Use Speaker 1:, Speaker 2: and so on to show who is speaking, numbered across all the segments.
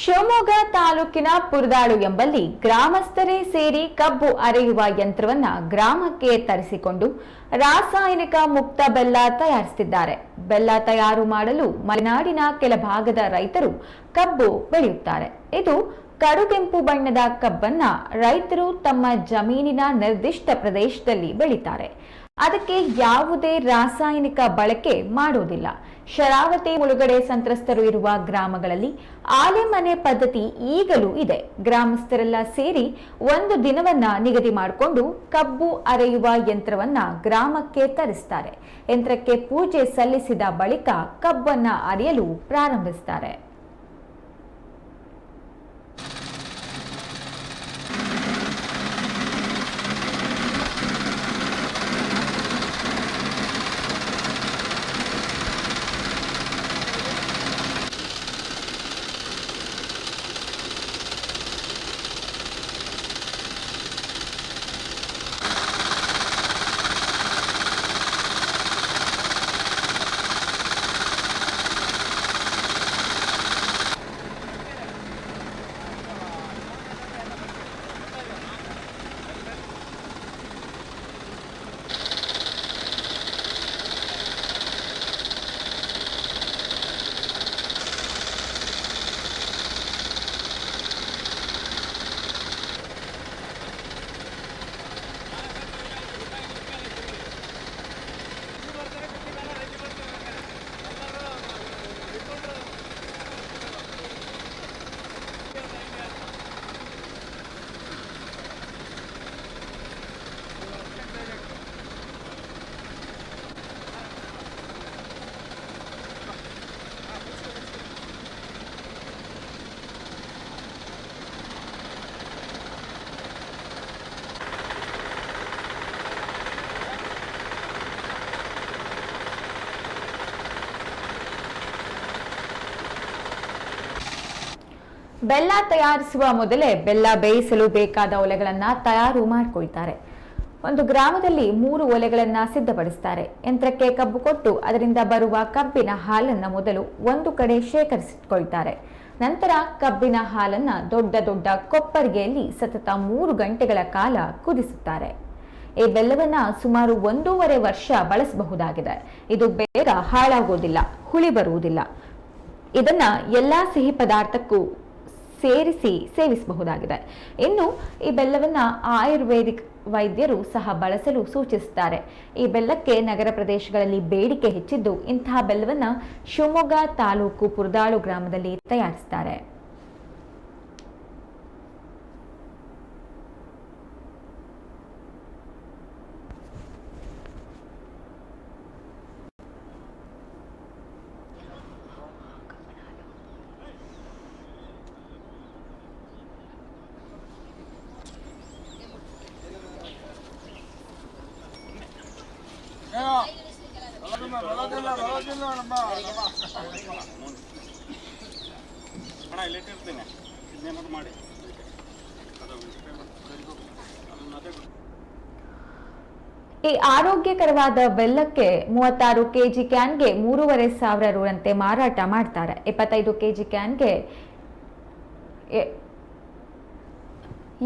Speaker 1: ಶಿವಮೊಗ್ಗ ತಾಲೂಕಿನ ಪುರದಾಳು ಎಂಬಲ್ಲಿ ಗ್ರಾಮಸ್ಥರೇ ಸೇರಿ ಕಬ್ಬು ಅರೆಯುವ ಯಂತ್ರವನ್ನ ಗ್ರಾಮಕ್ಕೆ ತರಿಸಿಕೊಂಡು ರಾಸಾಯನಿಕ ಮುಕ್ತ ಬೆಲ್ಲ ತಯಾರಿಸುತ್ತಿದ್ದಾರೆ. ಬೆಲ್ಲ ತಯಾರು ಮಾಡಲು ಮಲೆನಾಡಿನ ಕೆಲ ಭಾಗದ ರೈತರು ಕಬ್ಬು ಬೆಳೆಯುತ್ತಾರೆ. ಇದು ಕಡುಗೆಂಪು ಬಣ್ಣದ ಕಬ್ಬನ್ನ ರೈತರು ತಮ್ಮ ಜಮೀನಿನ ನಿರ್ದಿಷ್ಟ ಪ್ರದೇಶದಲ್ಲಿ ಬೆಳೀತಾರೆ. ಅದಕ್ಕೆ ಯಾವುದೇ ರಾಸಾಯನಿಕ ಬಳಕೆ ಮಾಡುವುದಿಲ್ಲ. ಶರಾವತಿ ಮುಳುಗಡೆ ಸಂತ್ರಸ್ತರು ಇರುವ ಗ್ರಾಮಗಳಲ್ಲಿ ಆಲೆಮನೆ ಪದ್ಧತಿ ಈಗಲೂ ಇದೆ. ಗ್ರಾಮಸ್ಥರೆಲ್ಲ ಸೇರಿ ಒಂದು ದಿನವನ್ನ ನಿಗದಿ ಮಾಡಿಕೊಂಡು ಕಬ್ಬು ಅರೆಯುವ ಯಂತ್ರವನ್ನ ಗ್ರಾಮಕ್ಕೆ ತರಿಸ್ತಾರೆ. ಯಂತ್ರಕ್ಕೆ ಪೂಜೆ ಸಲ್ಲಿಸಿದ ಬಳಿಕ ಕಬ್ಬನ್ನ ಅರೆಯಲು ಪ್ರಾರಂಭಿಸ್ತಾರೆ. ಬೆಲ್ಲ ತಯಾರಿಸುವ ಮೊದಲೇ ಬೆಲ್ಲ ಬೇಯಿಸಲು ಬೇಕಾದ ಒಲೆಗಳನ್ನು ತಯಾರು ಮಾಡಿಕೊಳ್ತಾರೆ. ಒಂದು ಗ್ರಾಮದಲ್ಲಿ ಮೂರು ಒಲೆಗಳನ್ನು ಸಿದ್ಧಪಡಿಸ್ತಾರೆ. ಯಂತ್ರಕ್ಕೆ ಕಬ್ಬು ಕೊಟ್ಟು ಅದರಿಂದ ಬರುವ ಕಬ್ಬಿನ ಹಾಲನ್ನ ಮೊದಲು ಒಂದು ಕಡೆ ಶೇಖರಿಸಿಕೊಳ್ತಾರೆ ನಂತರ ಕಬ್ಬಿನ ಹಾಲನ್ನ ದೊಡ್ಡ ದೊಡ್ಡ ಕೊಪ್ಪರಿಗೆಯಲ್ಲಿ ಸತತ ಮೂರು ಗಂಟೆಗಳ ಕಾಲ ಕುದಿಸುತ್ತಾರೆ. ಈ ಬೆಲ್ಲವನ್ನ ಸುಮಾರು ಒಂದೂವರೆ ವರ್ಷ ಬಳಸಬಹುದಾಗಿದೆ. ಇದು ಬೇಗ ಹಾಳಾಗೋದಿಲ್ಲ, ಹುಳಿ ಬರುವುದಿಲ್ಲ. ಇದನ್ನ ಎಲ್ಲಾ ಸಿಹಿ ಪದಾರ್ಥಕ್ಕೂ ಸೇರಿಸಿ ಸೇವಿಸಬಹುದಾಗಿದೆ. ಇನ್ನು ಈ ಬೆಲ್ಲವನ್ನು ಆಯುರ್ವೇದಿಕ್ ವೈದ್ಯರು ಸಹ ಬಳಸಲು ಸೂಚಿಸುತ್ತಾರೆ. ಈ ಬೆಲ್ಲಕ್ಕೆ ನಗರ ಪ್ರದೇಶಗಳಲ್ಲಿ ಬೇಡಿಕೆ ಹೆಚ್ಚಿದ್ದು ಇಂತಹ ಬೆಲ್ಲವನ್ನು ಶಿವಮೊಗ್ಗ ತಾಲೂಕು ಪುರದಾಳು ಗ್ರಾಮದಲ್ಲಿ ತಯಾರಿಸುತ್ತಾರೆ. ಈ ಆರೋಗ್ಯಕರವಾದ ಬೆಲ್ಲಕ್ಕೆ ಮೂವತ್ತಾರು ಕೆಜಿ ಕ್ಯಾನ್ಗೆ ಮೂರುವರೆ ಸಾವಿರ ರೂರಂತೆ ಮಾರಾಟ ಮಾಡ್ತಾರೆ. ಇಪ್ಪತ್ತೈದು ಕೆಜಿ ಕ್ಯಾನ್ಗೆ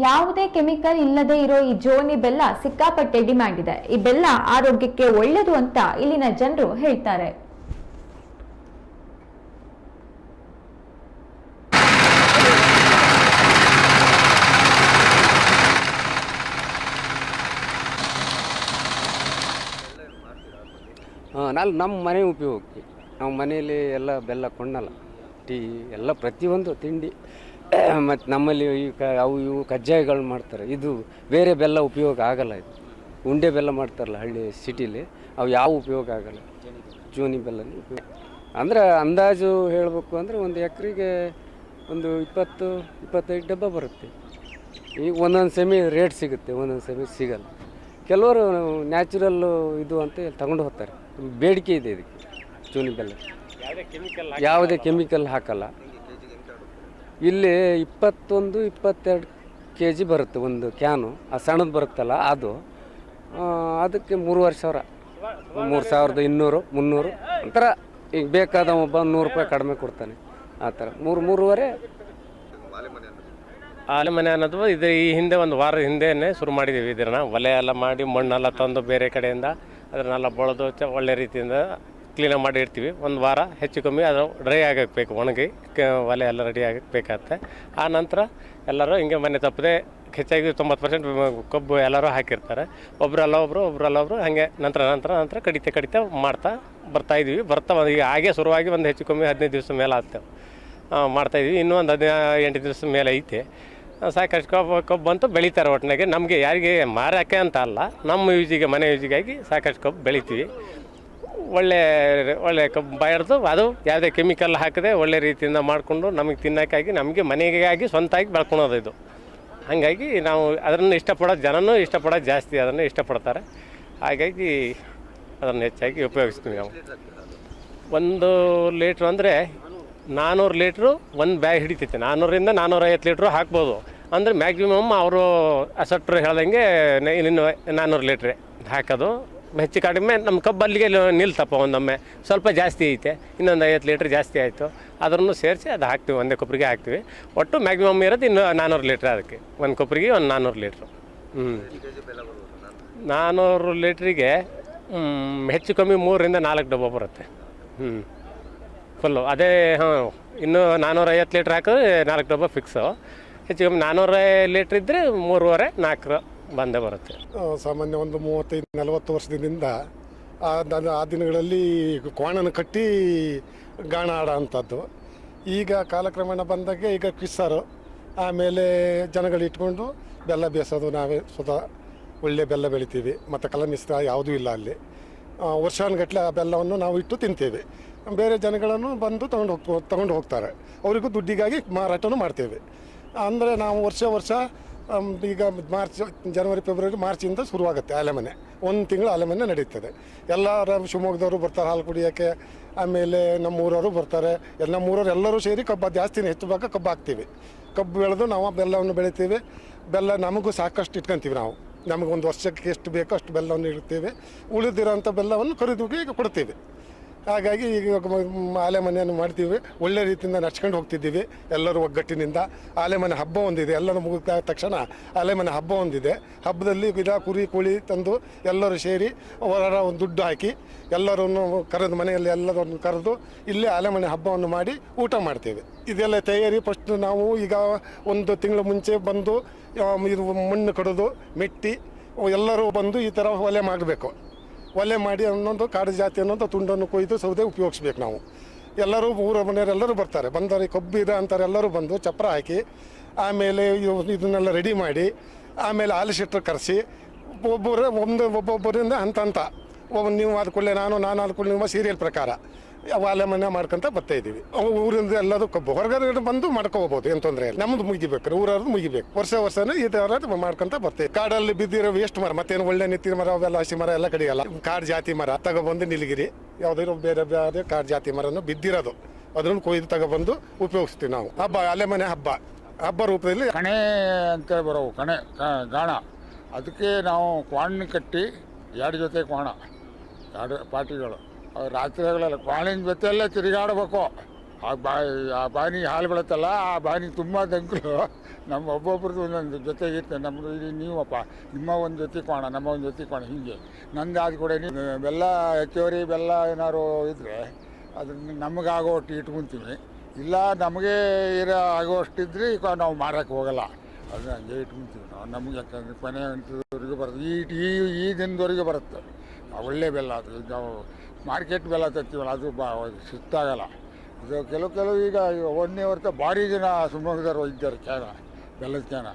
Speaker 1: ಯಾವುದೇ ಕೆಮಿಕಲ್ ಇಲ್ಲದೆ ಇರೋ ಈ ಜೋನಿ ಬೆಲ್ಲ ಸಿಕ್ಕಾಪಟ್ಟೆ ಡಿಮ್ಯಾಂಡ್ ಇದೆ. ಈ ಬೆಲ್ಲ ಆರೋಗ್ಯಕ್ಕೆ ಒಳ್ಳೆಯದು ಅಂತ ಇಲ್ಲಿನ ಜನರು ಹೇಳ್ತಾರೆ.
Speaker 2: ನಾನು ನಮ್ಮ ಮನೆ ಉಪಯೋಗಕ್ಕೆ. ನಾವು ಮನೆಯಲ್ಲಿ ಎಲ್ಲ ಬೆಲ್ಲ ಕೊಂಡಲ್ಲ. ಟೀ, ಎಲ್ಲ ಪ್ರತಿಯೊಂದು ತಿಂಡಿ. ಮತ್ತು ನಮ್ಮಲ್ಲಿ ಈ ಕ, ಅವು ಇವು ಕಜ್ಜಾಯಗಳು ಮಾಡ್ತಾರೆ. ಇದು ಬೇರೆ ಬೆಲ್ಲ ಉಪಯೋಗ ಆಗಲ್ಲ ಇದು. ಉಂಡೆ ಬೆಲ್ಲ ಮಾಡ್ತಾರಲ್ಲ ಹಳ್ಳಿ ಸಿಟಿಲಿ, ಅವು ಯಾವ ಉಪಯೋಗ ಆಗಲ್ಲ. ಜೋನಿ ಬೆಲ್ಲ ಉಪಯೋಗ. ಅಂದರೆ ಅಂದಾಜು ಹೇಳಬೇಕು ಅಂದರೆ ಒಂದು ಎಕರೆಗೆ ಒಂದು ಇಪ್ಪತ್ತು, ಇಪ್ಪತ್ತೈದು ಡಬ್ಬ ಬರುತ್ತೆ. ಈಗ ಒಂದೊಂದು ಸೆಮಿ ರೇಟ್ ಸಿಗುತ್ತೆ, ಒಂದೊಂದು ಸೆಮಿ ಸಿಗಲ್ಲ. ಕೆಲವರು ನ್ಯಾಚುರಲ್ಲು ಇದು ಅಂತ ತಗೊಂಡು ಹೋಗ್ತಾರೆ. ಬೇಡಿಕೆ ಇದೆ ಇದಕ್ಕೆ ಚೂನಿ ಬೆಲ್ಲ
Speaker 3: ಯಾವುದೇ ಕೆಮಿಕಲ್
Speaker 2: ಯಾವುದೇ ಕೆಮಿಕಲ್ ಹಾಕಲ್ಲ. ಇಲ್ಲಿ ಇಪ್ಪತ್ತೊಂದು ಇಪ್ಪತ್ತೆರಡು ಕೆ ಜಿ ಬರುತ್ತೆ ಒಂದು ಕ್ಯಾನು. ಆ ಸಣ್ಣದು ಬರುತ್ತಲ್ಲ ಅದು. ಅದಕ್ಕೆ ಮೂರುವರೆ ಸಾವಿರ ಮೂರು ಸಾವಿರದ ಇನ್ನೂರು ಮುನ್ನೂರು. ಒಂಥರ ಈಗ ಬೇಕಾದ ಒಬ್ಬ ನೂರು ರೂಪಾಯಿ ಕಡಿಮೆ ಕೊಡ್ತಾನೆ. ಆ ಥರ. ಮೂರು ಮೂರುವರೆ.
Speaker 3: ಆಲೆ ಮನೆ ಅನ್ನೋದು ಇದು ಈ ಹಿಂದೆ ಒಂದು ವಾರದ ಹಿಂದೆನೇ ಶುರು ಮಾಡಿದ್ದೀವಿ ಇದನ್ನ. ಒಲೆ ಎಲ್ಲ ಮಾಡಿ ಮಣ್ಣೆಲ್ಲ ತಂದು ಬೇರೆ ಕಡೆಯಿಂದ ಅದನ್ನೆಲ್ಲ ಬಳದು ಚ ಒಳ್ಳೆ ರೀತಿಯಿಂದ ಕ್ಲೀನಾಗಿ ಮಾಡಿ ಇಡ್ತೀವಿ ಒಂದು ವಾರ ಹೆಚ್ಚು ಕಮ್ಮಿ ಅದು ಡ್ರೈ ಆಗಬೇಕು ಬೇಕು ಒಣಗಿ ಕ ಒಲೆ ಎಲ್ಲ ರೆಡಿ ಆಗಕ್ಕೆ ಬೇಕಾಗತ್ತೆ ಆ ನಂತರ ಎಲ್ಲರೂ ಹಿಂಗೆ ಮನೆ ತಪ್ಪದೆ ಹೆಚ್ಚಾಗಿ ತೊಂಬತ್ತು ಪರ್ಸೆಂಟ್ ಕಬ್ಬು ಎಲ್ಲರೂ ಹಾಕಿರ್ತಾರೆ. ಒಬ್ಬರಲ್ಲ ಒಬ್ಬರು ಒಬ್ಬರಲ್ಲ ಒಬ್ಬರು ಹಾಗೆ ನಂತರ ನಂತರ ನಂತರ ಕಡಿತ ಕಡಿತ ಮಾಡ್ತಾ ಬರ್ತಾ ಇದೀವಿ. ಬರ್ತಾ ಒಂದು ಈಗ ಹಾಗೆ ಶುರುವಾಗಿ ಒಂದು ಹೆಚ್ಚು ಕಮ್ಮಿ ಹದಿನೈದು ದಿವಸ ಮೇಲೆ ಆಗ್ತೇವೆ ಮಾಡ್ತಾಯಿದ್ವಿ ಇನ್ನೂ ಒಂದು ಹದಿನೈದು ಎಂಟು ದಿವಸ ಮೇಲೆ ಐತೆ ಸಾಕಷ್ಟು ಕಬ್ಬು ಕಬ್ಬು ಬಂತು, ಬೆಳೀತಾರೆ ಒಟ್ಟಿನಾಗೆ ನಮಗೆ ಯಾರಿಗೆ ಮಾರಾಕೆ ಅಂತ ಅಲ್ಲ, ನಮ್ಮ ಯೂಜಿಗೆ, ಮನೆ ಯೂಸಿಗಾಗಿ ಸಾಕಷ್ಟು ಕಬ್ಬು ಬೆಳಿತೀವಿ. ಒಳ್ಳೆ ಒಳ್ಳೆ ಕಬ್ಬು ಬಾಯರ್ದು ಅದು ಯಾವುದೇ ಕೆಮಿಕಲ್ ಹಾಕದೆ ಒಳ್ಳೆ ರೀತಿಯಿಂದ ಮಾಡಿಕೊಂಡು ನಮಗೆ ತಿನ್ನೋಕ್ಕಾಗಿ, ನಮಗೆ ಮನೆಗಾಗಿ ಸ್ವಂತಾಗಿ ಬೆಳ್ಕೊಳೋದು ಇದು. ಹಾಗಾಗಿ ನಾವು ಅದನ್ನು ಇಷ್ಟಪಡೋ ಜನನೂ ಇಷ್ಟಪಡೋದು ಜಾಸ್ತಿ, ಅದನ್ನು ಇಷ್ಟಪಡ್ತಾರೆ. ಹಾಗಾಗಿ ಅದನ್ನು ಹೆಚ್ಚಾಗಿ ಉಪಯೋಗಿಸ್ತೀವಿ ನಾವು. ಒಂದು ಲೀಟ್ರ್ ಅಂದರೆ ನಾನ್ನೂರು ಲೀಟ್ರು ಒಂದು ಬ್ಯಾಗ್ ಹಿಡಿತೈತೆ. ನಾನ್ನೂರಿಂದ ನಾನ್ನೂರೈವತ್ತು ಲೀಟ್ರು ಹಾಕ್ಬೋದು. ಅಂದರೆ ಮ್ಯಾಕ್ಸಿಮಮ್ ಅವರು ಅಸಟ್ರು ಹೇಳ್ದಂಗೆ ಇನ್ನು ನಾನ್ನೂರು ಲೀಟ್ರೆ ಹಾಕೋದು. ಹೆಚ್ಚು ಕಡಿಮೆ ನಮ್ಮ ಕಬ್ಬು ಅಲ್ಲಿಗೆ ನಿಲ್ತಪ್ಪ ಒಂದೊಮ್ಮೆ. ಸ್ವಲ್ಪ ಜಾಸ್ತಿ ಐತೆ. ಇನ್ನೊಂದು ಐವತ್ತು ಲೀಟ್ರ್ ಜಾಸ್ತಿ ಆಯಿತು. ಅದನ್ನು ಸೇರಿಸಿ ಅದು ಹಾಕ್ತೀವಿ. ಒಂದೇ ಕೊಬ್ಬರಿಗೆ ಹಾಕ್ತೀವಿ. ಒಟ್ಟು ಮ್ಯಾಕ್ಸಿಮಮ್ ಇರೋದು ಇನ್ನು ನಾನ್ನೂರು ಲೀಟ್ರ್ ಅದಕ್ಕೆ. ಒಂದು ಕೊಬ್ಬರಿಗೆ ಒಂದು ನಾನ್ನೂರು ಲೀಟ್ರು. ಹ್ಞೂ ನಾನ್ನೂರು ಲೀಟ್ರಿಗೆ ಹೆಚ್ಚು ಕಮ್ಮಿ ಮೂರರಿಂದ ನಾಲ್ಕು ಡಬ್ಬ ಬರುತ್ತೆ. ಹ್ಞೂ ಫುಲ್ಲು ಅದೇ, ಹಾಂ, ಇನ್ನೂ ನಾನ್ನೂರ ಐವತ್ತು ಲೀಟ್ರ್ ಹಾಕಿದ್ರೆ ನಾಲ್ಕು ಡಬ್ಬ ಫಿಕ್ಸು ಹೆಚ್ಚು ಕಮ್ಮಿ ನಾನ್ನೂರ ಲೀಟ್ರ್ ಇದ್ದರೆ ಮೂರುವರೆ ನಾಲ್ಕು ಬಂದೇ ಬರುತ್ತೆ.
Speaker 4: ಸಾಮಾನ್ಯ ಒಂದು ಮೂವತ್ತೈದು, ನಲವತ್ತು ವರ್ಷದಿಂದ ಆ ಆ ದಿನಗಳಲ್ಲಿ ಕ್ವಾಣನ ಕಟ್ಟಿ ಗಾಣ ಆಡೋ ಅಂಥದ್ದು ಈಗ ಕಾಲಕ್ರಮೇಣ ಬಂದಾಗೆ ಈಗ ಕಿಸ್ಸಾರು ಆಮೇಲೆ ಜನಗಳು ಇಟ್ಕೊಂಡು ಬೆಲ್ಲ ಬೇಯಿಸೋದು ನಾವೇ ಸ್ವತಃ ಒಳ್ಳೆ ಬೆಲ್ಲ ಬೆಳಿತೀವಿ. ಮತ್ತು ಕಲಮಿಸ್ತ ಯಾವುದೂ ಇಲ್ಲ ಅಲ್ಲಿ. ವರ್ಷಾನುಗಟ್ಟಲೆ ಆ ಬೆಲ್ಲವನ್ನು ನಾವು ಇಟ್ಟು ತಿಂತೇವೆ. ಬೇರೆ ಜನಗಳನ್ನು ಬಂದು ತಗೊಂಡು ಹೋಗ್ತ ತಗೊಂಡು ಹೋಗ್ತಾರೆ. ಅವರಿಗೂ ದುಡ್ಡಿಗಾಗಿ ಮಾರಾಟನೂ ಮಾಡ್ತೇವೆ. ಅಂದರೆ ನಾವು ವರ್ಷ ವರ್ಷ ಈಗ ಮಾರ್ಚ್, ಜನವರಿ, ಫೆಬ್ರವರಿ, ಮಾರ್ಚಿಂದ ಶುರುವಾಗುತ್ತೆ ಆಲೆಮನೆ. ಒಂದು ತಿಂಗಳು ಆಲೆಮನೆ ನಡೀತದೆ. ಎಲ್ಲ ಶಿವಮೊಗ್ಗದವರು ಬರ್ತಾರೆ, ಹಾಲು ಕುಡಿಯೋಕ್ಕೆ, ಆಮೇಲೆ ನಮ್ಮ ಊರವರು ಬರ್ತಾರೆ. ಎಲ್ಲ ನಮ್ಮ ಊರವ್ರು ಎಲ್ಲರೂ ಸೇರಿ ಕಬ್ಬು ಜಾಸ್ತಿನೇ, ಹೆಚ್ಚು ಭಾಗ ಕಬ್ಬು ಹಾಕ್ತೀವಿ. ಕಬ್ಬು ಬೆಳೆದು ನಾವು ಬೆಲ್ಲವನ್ನು ಬೆಳಿತೀವಿ. ಬೆಲ್ಲ ನಮಗೂ ಸಾಕಷ್ಟು ಇಟ್ಕೊಂತೀವಿ ನಾವು. ನಮಗೆ ಒಂದು ವರ್ಷಕ್ಕೆ ಎಷ್ಟು ಬೇಕೋ ಅಷ್ಟು ಬೆಲ್ಲವನ್ನು ಇಡ್ತೀವಿ ಉಳಿದಿರೋಂಥ ಬೆಲ್ಲವನ್ನು ಖರೀದಿಗೆ ಕೊಡ್ತೀವಿ. ಹಾಗಾಗಿ ಈಗ ಆಲೆ ಮನೆಯನ್ನು ಮಾಡ್ತೀವಿ. ಒಳ್ಳೆ ರೀತಿಯಿಂದ ನಡ್ಸ್ಕೊಂಡು ಹೋಗ್ತಿದ್ದೀವಿ ಎಲ್ಲರೂ ಒಗ್ಗಟ್ಟಿನಿಂದ. ಆಲೆ ಮನೆ ಹಬ್ಬ ಒಂದಿದೆ. ಎಲ್ಲರೂ ಮುಗಿದ ತಕ್ಷಣ ಆಲೆ ಮನೆ ಹಬ್ಬ ಒಂದಿದೆ. ಹಬ್ಬದಲ್ಲಿ ಗಿಡ, ಕುರಿ, ಕೋಳಿ ತಂದು ಎಲ್ಲರೂ ಸೇರಿ ಅವರ ಒಂದು ದುಡ್ಡು ಹಾಕಿ ಎಲ್ಲರನ್ನು ಕರೆದು ಮನೆಯಲ್ಲಿ ಎಲ್ಲರನ್ನು ಕರೆದು ಇಲ್ಲೇ ಆಲೆ ಮನೆ ಹಬ್ಬವನ್ನು ಮಾಡಿ ಊಟ ಮಾಡ್ತೇವೆ. ಇದೆಲ್ಲ ತಯಾರಿ ಫಸ್ಟ್ ನಾವು ಈಗ ಒಂದು ತಿಂಗಳ ಮುಂಚೆ ಬಂದು ಇದು ಮಣ್ಣು ಕಡಿದು, ಮೆಟ್ಟಿ ಎಲ್ಲರೂ ಬಂದು ಈ ಥರ ಒಲೆ ಮಾಡಬೇಕು. ಒಲೆ ಮಾಡಿ ಅನ್ನೊಂದು ಕಾಡು ಜಾತಿ ಅನ್ನೋದು ತುಂಡನ್ನು ಕೊಯ್ದು ಸೌದೆ ಉಪಯೋಗಿಸ್ಬೇಕು ನಾವು. ಎಲ್ಲರೂ ಊರ ಮನೆಯವರೆಲ್ಲರೂ ಬರ್ತಾರೆ. ಬಂದವರಿಗೆ ಕಬ್ಬಿದ ಅಂತಾರೆ ಎಲ್ಲರೂ ಬಂದು ಚಪ್ಪರ ಹಾಕಿ, ಆಮೇಲೆ ಇದನ್ನೆಲ್ಲ ರೆಡಿ ಮಾಡಿ, ಆಮೇಲೆ ಆಲಿಸಿಟ್ರು ಕರೆಸಿ, ಒಬ್ಬೊಬ್ಬರು ಒಂದು ಒಬ್ಬೊಬ್ಬರಿಂದ ಹಂತ ಹಂತ ನೀವು ಆದ ಕೂಡಲೇ ನಾನು ನಾನು ಆದ ಕೂಡಲೇ ನಿಮ್ಮ ಸೀರಿಯಲ್ ಪ್ರಕಾರ ವಾಲೆ ಮನೆ ಮಾಡ್ಕೊಂತ ಬರ್ತಾ ಇದ್ದೀವಿ. ಊರಿಂದ ಎಲ್ಲದೂ ಕಬ್ಬು. ಹೊರಗಡೆ ಬಂದು ಮಾಡ್ಕೋಬಹುದು ಏನು ತೊಂದರೆ ಇಲ್ಲ. ನಮ್ದು ಮುಗಿಬೇಕು ಊರವ್ರದ್ದು ಮುಗಿಬೇಕು. ವರ್ಷ ವರ್ಷನೇ ಈ ಥರ ಮಾಡ್ಕೊಂತ ಬರ್ತೀವಿ. ಕಾಡಲ್ಲಿ ಬಿದ್ದಿರೋ ವೇಸ್ಟ್ ಮರ, ಮತ್ತೇನು ಒಳ್ಳೆ ನಿತ್ತಿನ ಮರ, ಅವೆಲ್ಲ ಹಸಿ ಮರ, ಎಲ್ಲ ಕಡೆಯಲ್ಲ ಕಾಡು ಜಾತಿ ಮರ, ತಗೊಬಂದು ನಿಲಗಿರಿ. ಯಾವುದಾದ್ರು ಬೇರೆ ಬೇರೆ ಕಾಡು ಜಾತಿ ಮರನೂ ಬಿದ್ದಿರೋದು. ಅದನ್ನು ಕೊಯ್ದು ತಗೊಬಂದು ಉಪಯೋಗಿಸ್ತೀವಿ ನಾವು. ಹಬ್ಬ ಅಲೆ ಮನೆ ಹಬ್ಬ. ಹಬ್ಬ ರೂಪದಲ್ಲಿ
Speaker 5: ಕಣೆ ಅಂತ ಬರೋವು ಕಣೆ ಗಾಣ. ಅದಕ್ಕೆ ನಾವು ಕ್ವಾಣ ಕಟ್ಟಿ ಎರಡು ಜೊತೆ ಕ್ವಾಣ? ಎರಡು ಪಾಟಿಗಳು ಅವ್ರು ರಾತ್ರಿ ಆಗಲಲ್ಲ ಕ್ವಾಣಿನ ಜೊತೆಯಲ್ಲೇ ತಿರುಗಾಡಬೇಕು. ಆ ಬಾ ಆ ಬಾನಿ ಹಾಲು ಬೆಳತ್ತಲ್ಲ, ಆ ಬಾನಿ ತುಂಬ ದಂಕಲು. ನಮ್ಮ ಒಬ್ಬೊಬ್ರದ್ದು ಒಂದೊಂದು ಜೊತೆಗಿತ್ತು ನಮ್ಮದು ಇಲ್ಲಿ ನೀವಪ್ಪ, ನಿಮ್ಮ ಒಂದು ಜೊತೆ ಕೋಣ ನಮ್ಮ ಒಂದು ಜೊತೆ ಕೋಣ ಹೀಗೆ. ನಂದು ಆದ ಕೂಡ ನೀವು ಬೆಲ್ಲ ಹೆಚ್ಚುವರಿ ಬೆಲ್ಲ ಏನಾದ್ರು ಇದ್ದರೆ ಅದನ್ನು ನಮಗಾಗೋ ಒಟ್ಟು ಇಟ್ಕೊಂತೀವಿ. ಇಲ್ಲ ನಮಗೆ ಇರೋ, ಆಗೋಷ್ಟಿದ್ರೆ ಈಗ ನಾವು ಮಾರಕ್ಕೆ ಹೋಗಲ್ಲ. ಅದನ್ನು ಹಂಗೆ ಇಟ್ಕೊಂತೀವಿ ನಾವು. ನಮಗೆ ಯಾಕಂದ್ರೆ ಕೊನೆ ಬರುತ್ತೆ. ಈ ಈ ಈ ದಿನದವರೆಗೂ ಬರುತ್ತೆ. ಒಳ್ಳೆ ಬೆಲ್ಲ ಅದು. ನಾವು ಮಾರ್ಕೆಟ್ ಬೆಲ್ಲ ತರ್ತೀವಲ್ಲ, ಅದು ಬಾ ಸಿಗ್ತಾಗಲ್ಲ ಇದು ಕೆಲವು ಕೆಲವು ಈಗ ಒಂದನೇ ವರ್ಷ ಭಾರಿ ಜನ ಶಿವಮೊಗ್ಗದವ್ರು ಇದ್ದಾರೆ ಕ್ಯಾನ ಬೆಲ್ಲದ ಕ್ಯಾನ